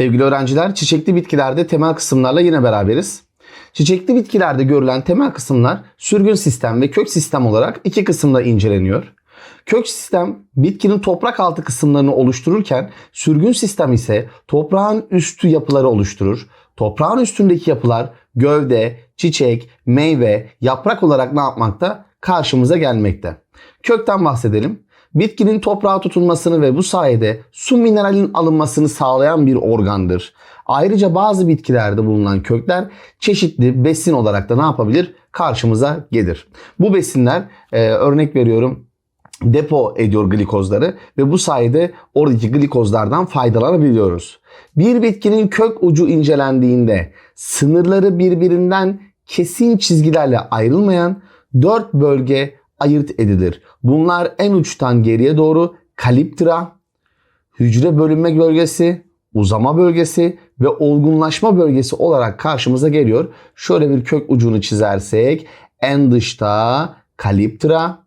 Sevgili öğrenciler, çiçekli bitkilerde temel kısımlarla yine beraberiz. Çiçekli bitkilerde görülen temel kısımlar sürgün sistem ve kök sistem olarak iki kısımda inceleniyor. Kök sistem bitkinin toprak altı kısımlarını oluştururken sürgün sistem ise toprağın üstü yapıları oluşturur. Toprağın üstündeki yapılar gövde, çiçek, meyve, yaprak olarak ne yapmakta? Karşımıza gelmekte. Kökten bahsedelim. Bitkinin toprağa tutunmasını ve bu sayede su mineralinin alınmasını sağlayan bir organdır. Ayrıca bazı bitkilerde bulunan kökler çeşitli besin olarak da ne yapabilir? Karşımıza gelir. Bu besinler e, örnek veriyorum depo ediyor glikozları ve bu sayede oradaki glikozlardan faydalanabiliyoruz. Bir bitkinin kök ucu incelendiğinde sınırları birbirinden kesin çizgilerle ayrılmayan dört bölge ayırt edilir. Bunlar en uçtan geriye doğru kaliptra, hücre bölünme bölgesi, uzama bölgesi ve olgunlaşma bölgesi olarak karşımıza geliyor. Şöyle bir kök ucunu çizersek en dışta kaliptra,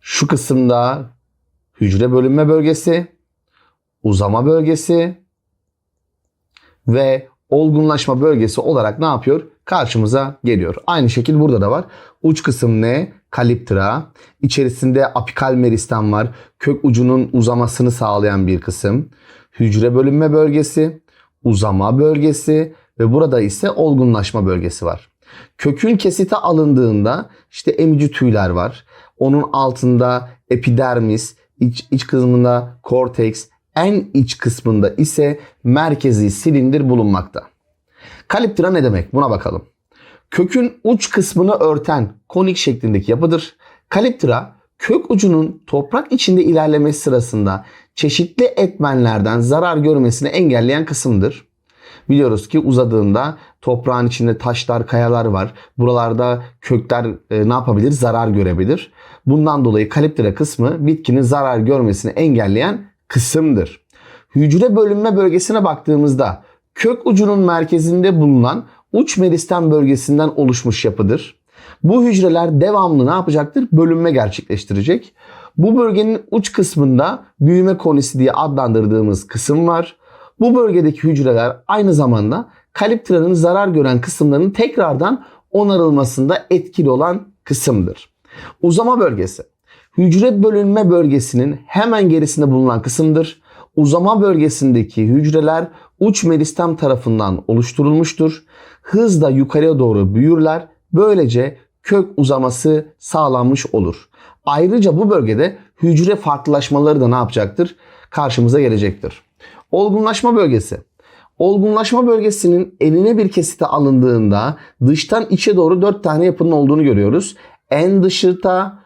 şu kısımda hücre bölünme bölgesi, uzama bölgesi ve olgunlaşma bölgesi olarak ne yapıyor? Karşımıza geliyor. Aynı şekil burada da var. Uç kısım ne? Kaliptra. İçerisinde apikal meristem var. Kök ucunun uzamasını sağlayan bir kısım. Hücre bölünme bölgesi, uzama bölgesi ve burada ise olgunlaşma bölgesi var. Kökün kesite alındığında işte emici tüyler var. Onun altında epidermis, iç, iç kısmında korteks, en iç kısmında ise merkezi silindir bulunmakta. Kaliptra ne demek? Buna bakalım. Kökün uç kısmını örten konik şeklindeki yapıdır. Kaliptra kök ucunun toprak içinde ilerlemesi sırasında çeşitli etmenlerden zarar görmesini engelleyen kısımdır. Biliyoruz ki uzadığında toprağın içinde taşlar, kayalar var. Buralarda kökler e, ne yapabilir? Zarar görebilir. Bundan dolayı kaliptra kısmı bitkinin zarar görmesini engelleyen kısımdır. Hücre bölünme bölgesine baktığımızda kök ucunun merkezinde bulunan uç meristem bölgesinden oluşmuş yapıdır. Bu hücreler devamlı ne yapacaktır? Bölünme gerçekleştirecek. Bu bölgenin uç kısmında büyüme konisi diye adlandırdığımız kısım var. Bu bölgedeki hücreler aynı zamanda kaliptranın zarar gören kısımlarının tekrardan onarılmasında etkili olan kısımdır. Uzama bölgesi. Hücre bölünme bölgesinin hemen gerisinde bulunan kısımdır. Uzama bölgesindeki hücreler uç meristem tarafından oluşturulmuştur. Hızla yukarıya doğru büyürler. Böylece kök uzaması sağlanmış olur. Ayrıca bu bölgede hücre farklılaşmaları da ne yapacaktır? Karşımıza gelecektir. Olgunlaşma bölgesi. Olgunlaşma bölgesinin eline bir kesite alındığında dıştan içe doğru 4 tane yapının olduğunu görüyoruz. En dışta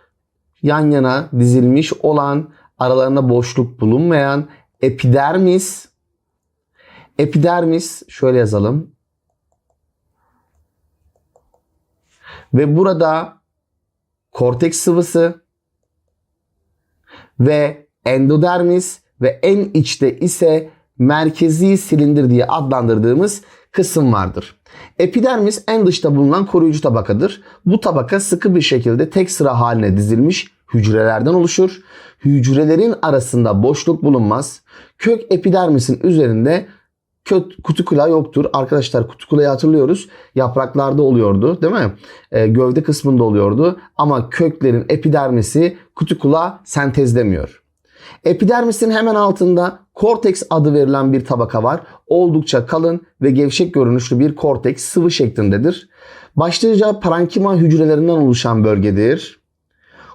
yan yana dizilmiş olan aralarında boşluk bulunmayan epidermis epidermis şöyle yazalım. Ve burada korteks sıvısı ve endodermis ve en içte ise merkezi silindir diye adlandırdığımız kısım vardır. Epidermis en dışta bulunan koruyucu tabakadır. Bu tabaka sıkı bir şekilde tek sıra haline dizilmiş hücrelerden oluşur. Hücrelerin arasında boşluk bulunmaz. Kök epidermisin üzerinde kök kutikula yoktur. Arkadaşlar kutikulayı hatırlıyoruz. Yapraklarda oluyordu değil mi? E, gövde kısmında oluyordu. Ama köklerin epidermisi kutikula sentezlemiyor. Epidermisin hemen altında korteks adı verilen bir tabaka var. Oldukça kalın ve gevşek görünüşlü bir korteks sıvı şeklindedir. Başlıca parankima hücrelerinden oluşan bölgedir.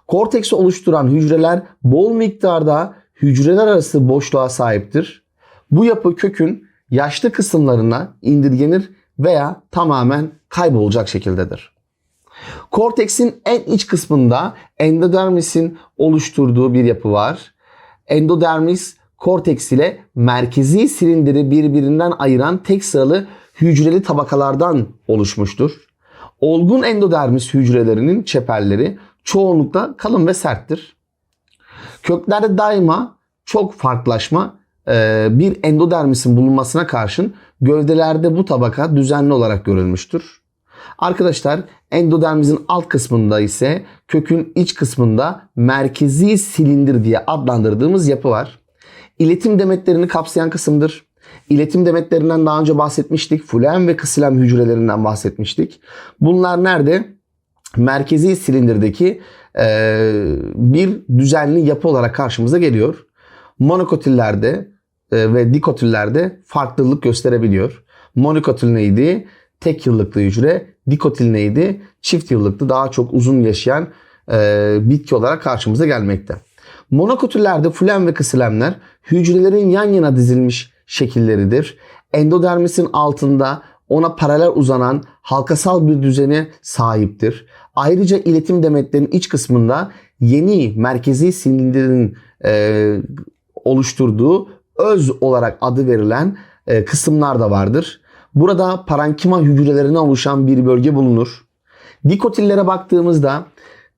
Korteksi oluşturan hücreler bol miktarda hücreler arası boşluğa sahiptir. Bu yapı kökün yaşlı kısımlarına indirgenir veya tamamen kaybolacak şekildedir. Korteksin en iç kısmında endodermisin oluşturduğu bir yapı var. Endodermis korteks ile merkezi silindiri birbirinden ayıran tek sıralı hücreli tabakalardan oluşmuştur. Olgun endodermis hücrelerinin çeperleri çoğunlukla kalın ve serttir. Köklerde daima çok farklılaşma bir endodermisin bulunmasına karşın gövdelerde bu tabaka düzenli olarak görülmüştür. Arkadaşlar endodermizin alt kısmında ise kökün iç kısmında merkezi silindir diye adlandırdığımız yapı var. İletim demetlerini kapsayan kısımdır. İletim demetlerinden daha önce bahsetmiştik. Fulen ve kısilem hücrelerinden bahsetmiştik. Bunlar nerede? Merkezi silindirdeki e, bir düzenli yapı olarak karşımıza geliyor. Monokotillerde e, ve dikotillerde farklılık gösterebiliyor. Monokotil neydi? Tek yıllıklı hücre. Dikotil neydi? Çift yıllıklı daha çok uzun yaşayan e, bitki olarak karşımıza gelmekte. Monokotillerde fulen ve kısilemler hücrelerin yan yana dizilmiş şekilleridir. Endodermisin altında ona paralel uzanan halkasal bir düzene sahiptir. Ayrıca iletim demetlerinin iç kısmında yeni merkezi silindirin e, oluşturduğu öz olarak adı verilen e, kısımlar da vardır. Burada parankima hücrelerine oluşan bir bölge bulunur. Dikotillere baktığımızda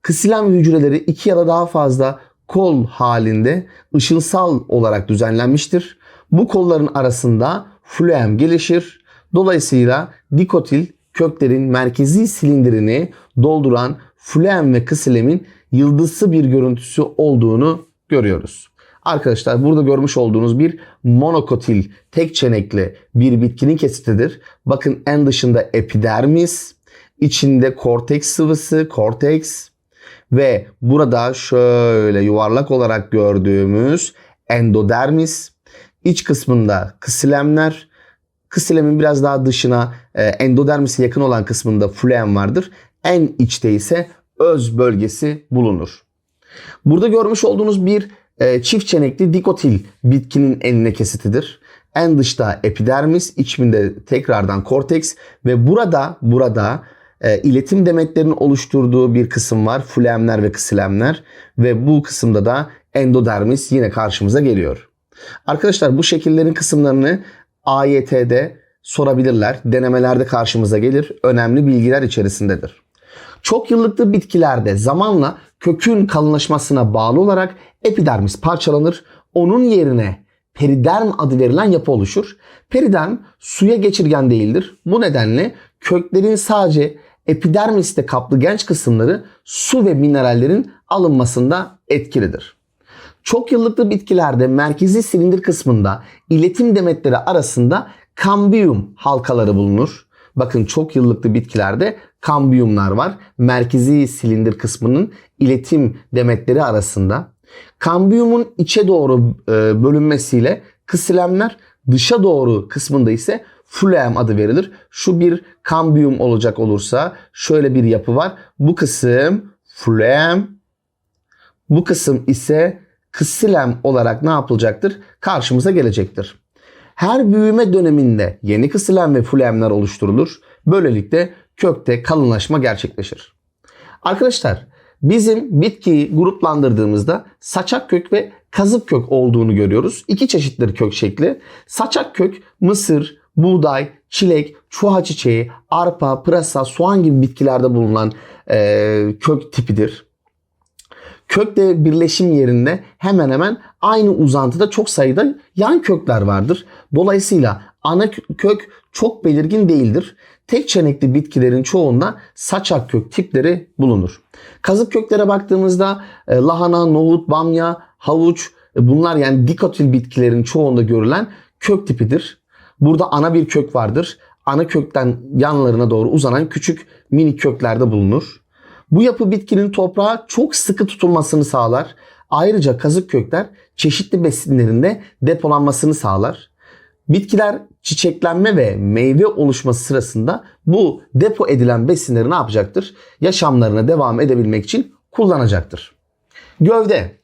kısilem hücreleri iki ya da daha fazla kol halinde ışılsal olarak düzenlenmiştir. Bu kolların arasında fluem gelişir. Dolayısıyla dikotil köklerin merkezi silindirini dolduran fluem ve kısilemin yıldızsı bir görüntüsü olduğunu görüyoruz. Arkadaşlar burada görmüş olduğunuz bir monokotil tek çenekli bir bitkinin kesitidir. Bakın en dışında epidermis, içinde korteks sıvısı, korteks ve burada şöyle yuvarlak olarak gördüğümüz endodermis, iç kısmında kısilemler, kısilemin biraz daha dışına e, endodermise yakın olan kısmında fluem vardır. En içte ise öz bölgesi bulunur. Burada görmüş olduğunuz bir e, çift çenekli dikotil bitkinin enine kesitidir. En dışta epidermis, içinde tekrardan korteks ve burada burada e, iletim demetlerinin oluşturduğu bir kısım var. Flemler ve kısilemler ve bu kısımda da endodermis yine karşımıza geliyor. Arkadaşlar bu şekillerin kısımlarını AYT'de sorabilirler. Denemelerde karşımıza gelir. Önemli bilgiler içerisindedir. Çok yıllıklı bitkilerde zamanla kökün kalınlaşmasına bağlı olarak epidermis parçalanır. Onun yerine periderm adı verilen yapı oluşur. Periderm suya geçirgen değildir. Bu nedenle köklerin sadece epidermiste kaplı genç kısımları su ve minerallerin alınmasında etkilidir. Çok yıllıklı bitkilerde merkezi silindir kısmında iletim demetleri arasında kambiyum halkaları bulunur. Bakın çok yıllıklı bitkilerde kambiyumlar var. Merkezi silindir kısmının iletim demetleri arasında. Kambiyumun içe doğru e, bölünmesiyle kısilemler dışa doğru kısmında ise fluem adı verilir. Şu bir kambiyum olacak olursa şöyle bir yapı var. Bu kısım fluem, bu kısım ise kısilem olarak ne yapılacaktır? Karşımıza gelecektir. Her büyüme döneminde yeni kısilem ve fluemler oluşturulur. Böylelikle kökte kalınlaşma gerçekleşir. Arkadaşlar bizim bitkiyi gruplandırdığımızda saçak kök ve kazık kök olduğunu görüyoruz. İki çeşitleri kök şekli. Saçak kök mısır, buğday, çilek, çuha çiçeği, arpa, pırasa, soğan gibi bitkilerde bulunan e, kök tipidir. Kökle birleşim yerinde hemen hemen aynı uzantıda çok sayıda yan kökler vardır. Dolayısıyla ana kök çok belirgin değildir. Tek çenekli bitkilerin çoğunda saçak kök tipleri bulunur. Kazık köklere baktığımızda e, lahana, nohut, bamya, havuç e, bunlar yani dikotil bitkilerin çoğunda görülen kök tipidir. Burada ana bir kök vardır. Ana kökten yanlarına doğru uzanan küçük minik köklerde bulunur. Bu yapı bitkinin toprağa çok sıkı tutulmasını sağlar. Ayrıca kazık kökler çeşitli besinlerinde depolanmasını sağlar. Bitkiler çiçeklenme ve meyve oluşması sırasında bu depo edilen besinleri ne yapacaktır? Yaşamlarına devam edebilmek için kullanacaktır. Gövde.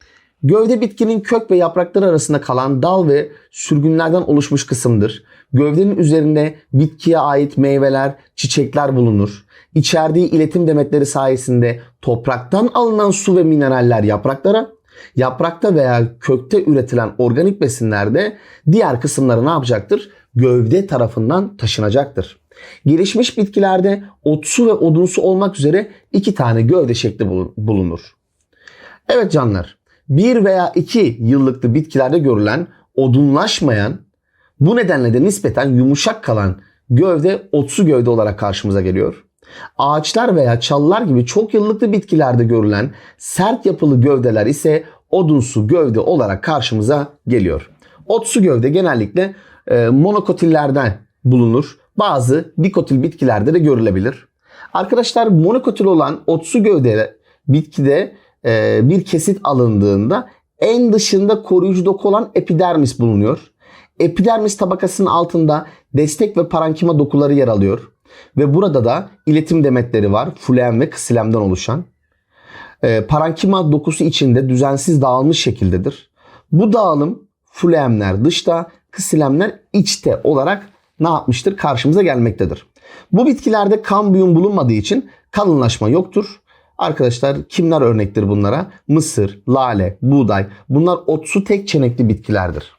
Gövde bitkinin kök ve yaprakları arasında kalan dal ve sürgünlerden oluşmuş kısımdır. Gövdenin üzerinde bitkiye ait meyveler, çiçekler bulunur. İçerdiği iletim demetleri sayesinde topraktan alınan su ve mineraller yapraklara, yaprakta veya kökte üretilen organik besinler de diğer kısımlara ne yapacaktır? Gövde tarafından taşınacaktır. Gelişmiş bitkilerde otsu ve odunsu olmak üzere iki tane gövde şekli bulunur. Evet canlar, bir veya iki yıllıklı bitkilerde görülen odunlaşmayan, bu nedenle de nispeten yumuşak kalan gövde otsu gövde olarak karşımıza geliyor. Ağaçlar veya çalılar gibi çok yıllıklı bitkilerde görülen sert yapılı gövdeler ise odunsu gövde olarak karşımıza geliyor. Otsu gövde genellikle e, monokotillerden bulunur. Bazı dikotil bitkilerde de görülebilir. Arkadaşlar monokotil olan otsu gövde bitkide e, bir kesit alındığında en dışında koruyucu doku olan epidermis bulunuyor. Epidermis tabakasının altında destek ve parankima dokuları yer alıyor. Ve burada da iletim demetleri var. Fluem ve ksilemden oluşan. E, parankima dokusu içinde düzensiz dağılmış şekildedir. Bu dağılım fluemler dışta, ksilemler içte olarak ne yapmıştır? Karşımıza gelmektedir. Bu bitkilerde kambiyum bulunmadığı için kalınlaşma yoktur. Arkadaşlar kimler örnektir bunlara? Mısır, lale, buğday. Bunlar otsu tek çenekli bitkilerdir.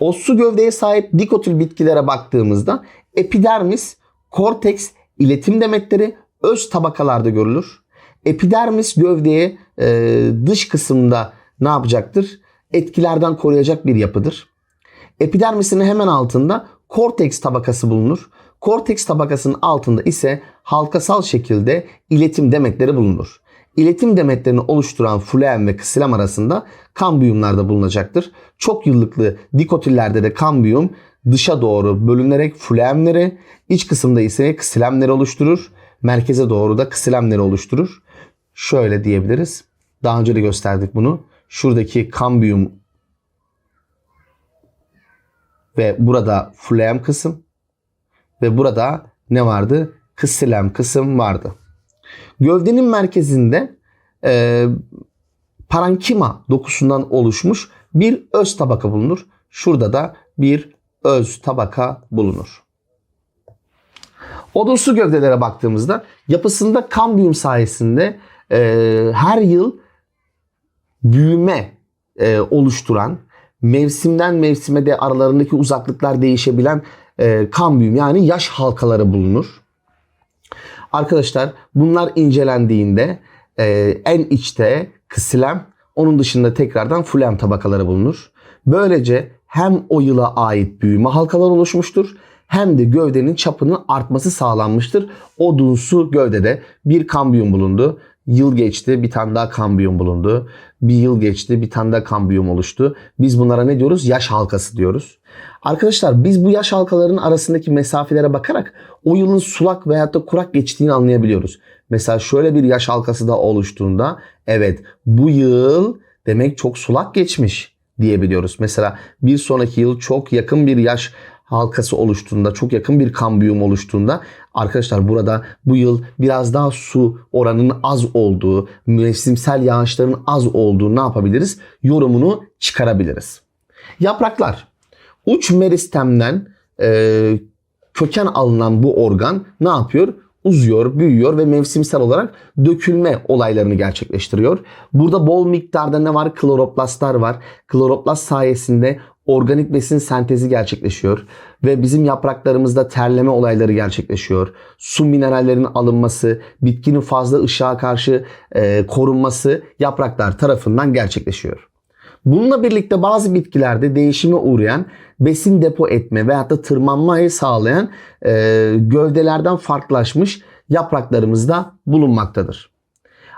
Otsu gövdeye sahip dikotil bitkilere baktığımızda epidermis, korteks, iletim demetleri öz tabakalarda görülür. Epidermis gövdeye e, dış kısımda ne yapacaktır? Etkilerden koruyacak bir yapıdır. Epidermisinin hemen altında korteks tabakası bulunur. Korteks tabakasının altında ise halkasal şekilde iletim demetleri bulunur. İletim demetlerini oluşturan fluem ve ksilem arasında kambiyumlar da bulunacaktır. Çok yıllıklı dikotillerde de kambiyum dışa doğru bölünerek fluemleri, iç kısımda ise ksilemleri oluşturur. Merkeze doğru da ksilemleri oluşturur. Şöyle diyebiliriz. Daha önce de gösterdik bunu. Şuradaki kambiyum ve burada fluem kısım ve burada ne vardı? Ksilem kısım vardı. Gövdenin merkezinde e, parankima dokusundan oluşmuş bir öz tabaka bulunur. Şurada da bir öz tabaka bulunur. Odunsu gövdelere baktığımızda yapısında kambiyum sayesinde e, her yıl büyüme e, oluşturan, mevsimden mevsime de aralarındaki uzaklıklar değişebilen e, kambiyum yani yaş halkaları bulunur. Arkadaşlar bunlar incelendiğinde e, en içte ksilem, onun dışında tekrardan flem tabakaları bulunur. Böylece hem o yıla ait büyüme halkaları oluşmuştur hem de gövdenin çapının artması sağlanmıştır. Odunsu gövdede bir kambiyum bulundu. Yıl geçti bir tane daha kambiyum bulundu. Bir yıl geçti bir tane daha kambiyum oluştu. Biz bunlara ne diyoruz? Yaş halkası diyoruz. Arkadaşlar biz bu yaş halkalarının arasındaki mesafelere bakarak o yılın sulak veyahut da kurak geçtiğini anlayabiliyoruz. Mesela şöyle bir yaş halkası da oluştuğunda evet bu yıl demek çok sulak geçmiş diyebiliyoruz. Mesela bir sonraki yıl çok yakın bir yaş halkası oluştuğunda, çok yakın bir kambiyum oluştuğunda arkadaşlar burada bu yıl biraz daha su oranının az olduğu, mevsimsel yağışların az olduğu ne yapabiliriz? Yorumunu çıkarabiliriz. Yapraklar. Uç meristemden e, köken alınan bu organ ne yapıyor? Uzuyor, büyüyor ve mevsimsel olarak dökülme olaylarını gerçekleştiriyor. Burada bol miktarda ne var? Kloroplastlar var. Kloroplast sayesinde organik besin sentezi gerçekleşiyor ve bizim yapraklarımızda terleme olayları gerçekleşiyor. Su minerallerinin alınması, bitkinin fazla ışığa karşı e, korunması yapraklar tarafından gerçekleşiyor. Bununla birlikte bazı bitkilerde değişime uğrayan besin depo etme veyahut da tırmanmayı sağlayan e, gövdelerden farklılaşmış yapraklarımızda bulunmaktadır.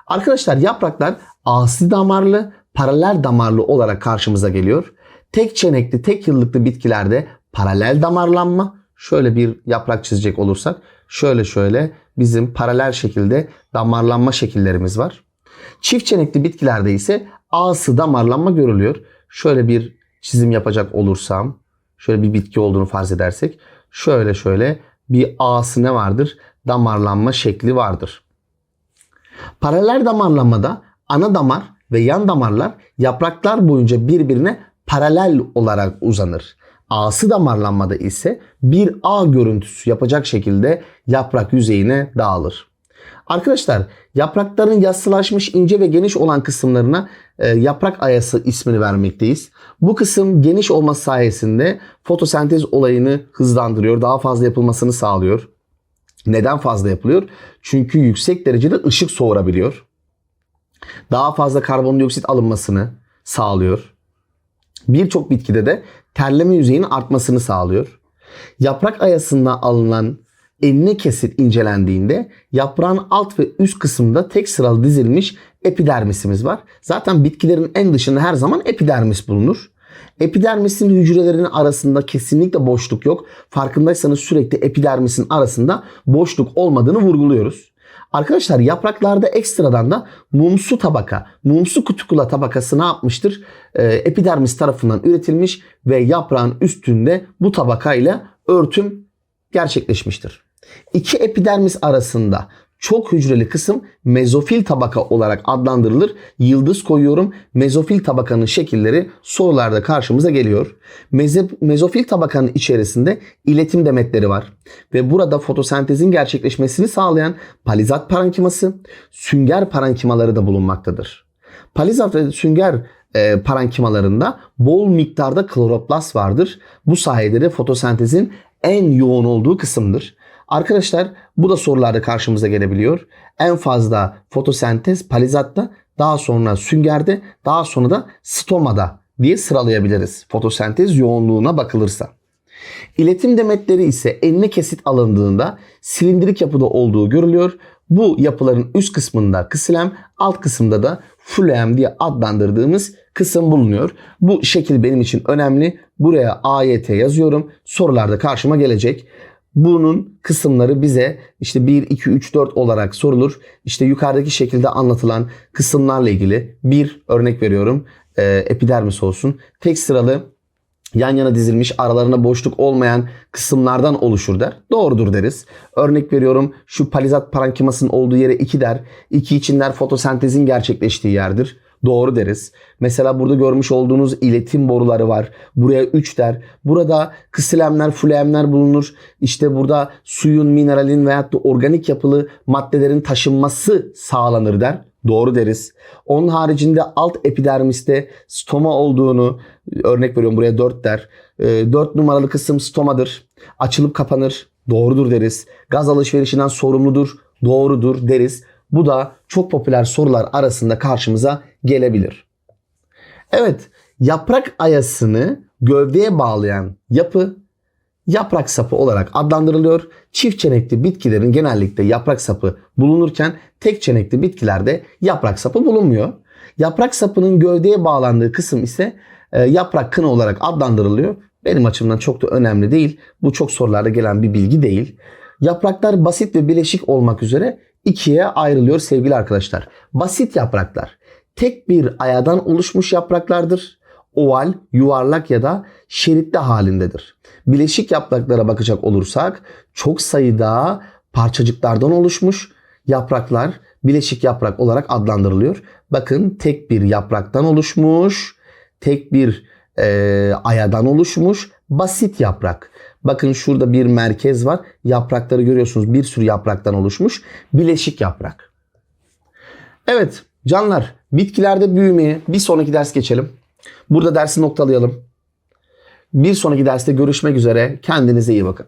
Arkadaşlar yapraklar asi damarlı, paralel damarlı olarak karşımıza geliyor. Tek çenekli, tek yıllıklı bitkilerde paralel damarlanma, şöyle bir yaprak çizecek olursak şöyle şöyle bizim paralel şekilde damarlanma şekillerimiz var. Çift çenekli bitkilerde ise ağsı damarlanma görülüyor. Şöyle bir çizim yapacak olursam, şöyle bir bitki olduğunu farz edersek, şöyle şöyle bir ağsı ne vardır? Damarlanma şekli vardır. Paralel damarlanmada ana damar ve yan damarlar yapraklar boyunca birbirine paralel olarak uzanır. Ağsı damarlanmada ise bir ağ görüntüsü yapacak şekilde yaprak yüzeyine dağılır. Arkadaşlar yaprakların yassılaşmış ince ve geniş olan kısımlarına e, yaprak ayası ismini vermekteyiz. Bu kısım geniş olması sayesinde fotosentez olayını hızlandırıyor, daha fazla yapılmasını sağlıyor. Neden fazla yapılıyor? Çünkü yüksek derecede ışık soğurabiliyor. Daha fazla karbondioksit alınmasını sağlıyor. Birçok bitkide de terleme yüzeyinin artmasını sağlıyor. Yaprak ayasından alınan enine kesit incelendiğinde yaprağın alt ve üst kısmında tek sıralı dizilmiş epidermisimiz var. Zaten bitkilerin en dışında her zaman epidermis bulunur. Epidermisin hücrelerinin arasında kesinlikle boşluk yok. Farkındaysanız sürekli epidermisin arasında boşluk olmadığını vurguluyoruz. Arkadaşlar yapraklarda ekstradan da mumsu tabaka, mumsu kutikula tabakası ne yapmıştır? Ee, epidermis tarafından üretilmiş ve yaprağın üstünde bu tabakayla örtüm gerçekleşmiştir. İki epidermis arasında çok hücreli kısım mezofil tabaka olarak adlandırılır. Yıldız koyuyorum. Mezofil tabakanın şekilleri sorularda karşımıza geliyor. Meze, mezofil tabakanın içerisinde iletim demetleri var. Ve burada fotosentezin gerçekleşmesini sağlayan palizat parenkiması, sünger parenkimaları da bulunmaktadır. Palizat ve sünger e, parenkimalarında bol miktarda kloroplast vardır. Bu sayede de fotosentezin en yoğun olduğu kısımdır. Arkadaşlar bu da sorularda karşımıza gelebiliyor. En fazla fotosentez palizatta, daha sonra süngerde, daha sonra da stomada diye sıralayabiliriz. Fotosentez yoğunluğuna bakılırsa. İletim demetleri ise enine kesit alındığında silindirik yapıda olduğu görülüyor. Bu yapıların üst kısmında kısilem, alt kısımda da fluem diye adlandırdığımız kısım bulunuyor. Bu şekil benim için önemli. Buraya AYT yazıyorum. Sorularda karşıma gelecek. Bunun kısımları bize işte 1, 2, 3, 4 olarak sorulur. İşte yukarıdaki şekilde anlatılan kısımlarla ilgili bir örnek veriyorum. Ee, epidermis olsun. Tek sıralı yan yana dizilmiş aralarına boşluk olmayan kısımlardan oluşur der. Doğrudur deriz. Örnek veriyorum şu palizat parenkimasının olduğu yere 2 der. 2 için der fotosentezin gerçekleştiği yerdir. Doğru deriz. Mesela burada görmüş olduğunuz iletim boruları var. Buraya 3 der. Burada kısilemler, fluemler bulunur. İşte burada suyun, mineralin veyahut da organik yapılı maddelerin taşınması sağlanır der. Doğru deriz. Onun haricinde alt epidermiste stoma olduğunu örnek veriyorum buraya 4 der. 4 numaralı kısım stomadır. Açılıp kapanır. Doğrudur deriz. Gaz alışverişinden sorumludur. Doğrudur deriz. Bu da çok popüler sorular arasında karşımıza gelebilir. Evet, yaprak ayasını gövdeye bağlayan yapı yaprak sapı olarak adlandırılıyor. Çift çenekli bitkilerin genellikle yaprak sapı bulunurken tek çenekli bitkilerde yaprak sapı bulunmuyor. Yaprak sapının gövdeye bağlandığı kısım ise e, yaprak kını olarak adlandırılıyor. Benim açımdan çok da önemli değil. Bu çok sorularda gelen bir bilgi değil. Yapraklar basit ve bileşik olmak üzere ikiye ayrılıyor sevgili arkadaşlar. Basit yapraklar tek bir ayadan oluşmuş yapraklardır. Oval, yuvarlak ya da şeritli halindedir. Bileşik yapraklara bakacak olursak çok sayıda parçacıklardan oluşmuş yapraklar bileşik yaprak olarak adlandırılıyor. Bakın tek bir yapraktan oluşmuş, tek bir e, ayadan oluşmuş basit yaprak. Bakın şurada bir merkez var. Yaprakları görüyorsunuz. Bir sürü yapraktan oluşmuş. Bileşik yaprak. Evet canlar bitkilerde büyümeye bir sonraki ders geçelim. Burada dersi noktalayalım. Bir sonraki derste görüşmek üzere. Kendinize iyi bakın.